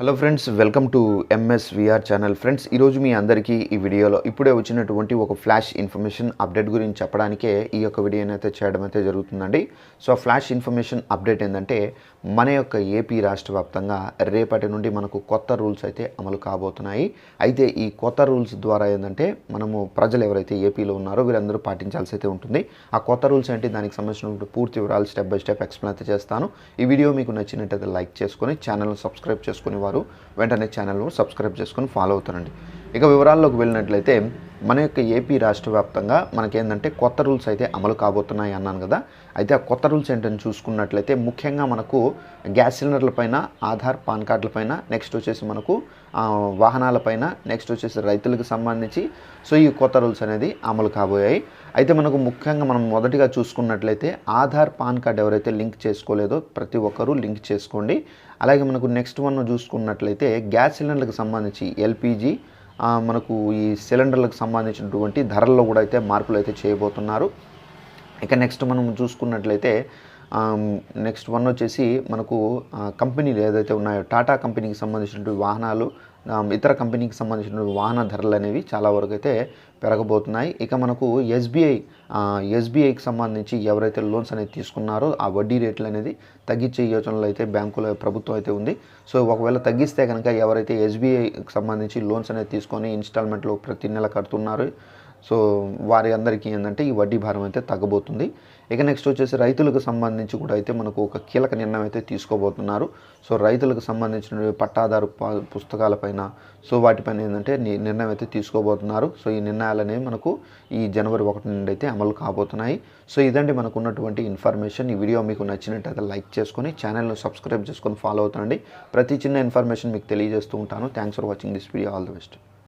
Hello friends welcome to MSVR channel friends ఈరోజు మీ అందరికీ ఈ వీడియోలో ఇప్పుడే వచ్చినటువంటి ఒక ఫ్లాష్ ఇన్ఫర్మేషన్ అప్డేట్ గురించి చెప్పడానికే ఈ యొక్క వీడియోని అయితే చేయడం అయితే జరుగుతుందండి. సో ఫ్లాష్ ఇన్ఫర్మేషన్ అప్డేట్ ఏంటంటే మన యొక్క ఏపీ రాష్ట్ర వ్యాప్తంగా రేపటి నుండి మనకు కొత్త రూల్స్ అయితే అమలు కాబోతున్నాయి. అయితే ఈ కొత్త రూల్స్ ద్వారా ఏంటంటే మనము ప్రజలు ఎవరైతే ఏపీలో ఉన్నారో వీరందరూ పాటించాల్సి అయితే ఉంటుంది. ఆ కొత్త రూల్స్ ఏంటి దానికి సంబంధించిన పూర్తి వివరాలు స్టెప్ బై స్టెప్ ఎక్స్ప్లెయిన్ అయితే చేస్తాను. ఈ వీడియో మీకు నచ్చినట్టయితే లైక్ చేసుకొని ఛానల్ని సబ్స్క్రైబ్ చేసుకుని వారు వెంటనే ఛానల్ను సబ్స్క్రైబ్ చేసుకొని ఫాలో అవుతారండి. ఇక వివరాల్లోకి వెళ్ళినట్లయితే మన యొక్క ఏపీ రాష్ట్ర వ్యాప్తంగా మనకేంటంటే కొత్త రూల్స్ అయితే అమలు కాబోతున్నాయి అన్నాను కదా. అయితే ఆ కొత్త రూల్స్ ఏంటని చూసుకున్నట్లయితే ముఖ్యంగా మనకు గ్యాస్ సిలిండర్లపైన ఆధార్ పాన్ కార్డులపైన నెక్స్ట్ వచ్చేసి మనకు వాహనాలపైన నెక్స్ట్ వచ్చేసి రైతులకు సంబంధించి. సో ఈ కొత్త రూల్స్ అనేది అమలు కాబోయాయి. అయితే మనకు ముఖ్యంగా మనం మొదటిగా చూసుకున్నట్లయితే ఆధార్ పాన్ కార్డ్ ఎవరైతే లింక్ చేసుకోలేదో ప్రతి ఒక్కరూ లింక్ చేసుకోండి. అలాగే మనకు నెక్స్ట్ వన్ చూసుకున్నట్లయితే గ్యాస్ సిలిండర్లకు సంబంధించి ఎల్పిజి మనకు ఈ సిలిండర్లకు సంబంధించినటువంటి ధరల్లో కూడా అయితే మార్పులు అయితే చేయబోతున్నారు. ఇక నెక్స్ట్ మనం చూసుకున్నట్లయితే నెక్స్ట్ వన్ వచ్చేసి మనకు కంపెనీలు ఏదైతే ఉన్నాయో టాటా కంపెనీకి సంబంధించినటువంటి వాహనాలు ఇతర కంపెనీకి సంబంధించిన వాహన ధరలు అనేవి చాలా వరకు అయితే పెరగబోతున్నాయి. ఇక మనకు ఎస్బీఐ ఎస్బీఐకి సంబంధించి ఎవరైతే లోన్స్ అనేది తీసుకున్నారో ఆ వడ్డీ రేట్లు అనేది తగ్గించే యోచనలు అయితే బ్యాంకుల ప్రభుత్వం అయితే ఉంది. సో ఒకవేళ తగ్గిస్తే కనుక ఎవరైతే ఎస్బీఐకి సంబంధించి లోన్స్ అనేది తీసుకొని ఇన్స్టాల్మెంట్లో ప్రతి నెల కడుతున్నారు సో వారి అందరికీ ఏంటంటే ఈ వడ్డీ భారం అయితే తగ్గబోతుంది. ఇక నెక్స్ట్ వచ్చేసి రైతులకు సంబంధించి కూడా అయితే మనకు ఒక కీలక నిర్ణయం అయితే తీసుకోబోతున్నారు. సో రైతులకు సంబంధించిన పట్టాదారు ప- పుస్తకాలపైన సో వాటిపైన ఏంటంటే నిర్ణయం అయితే తీసుకోబోతున్నారు. సో ఈ నిర్ణయాలు అనేవి మనకు ఈ జనవరి ఒకటి నుండి అయితే అమలు కాబోతున్నాయి. సో ఇదండి మనకు ఉన్నటువంటి ఇన్ఫర్మేషన్. ఈ వీడియో మీకు నచ్చినట్టయితే లైక్ చేసుకొని ఛానల్ను సబ్స్క్రైబ్ చేసుకొని ఫాలో అవుతుండండి. ప్రతి చిన్న ఇన్ఫర్మేషన్ మీకు తెలియజేస్తూ ఉంటాను. Thanks for watching this video all the best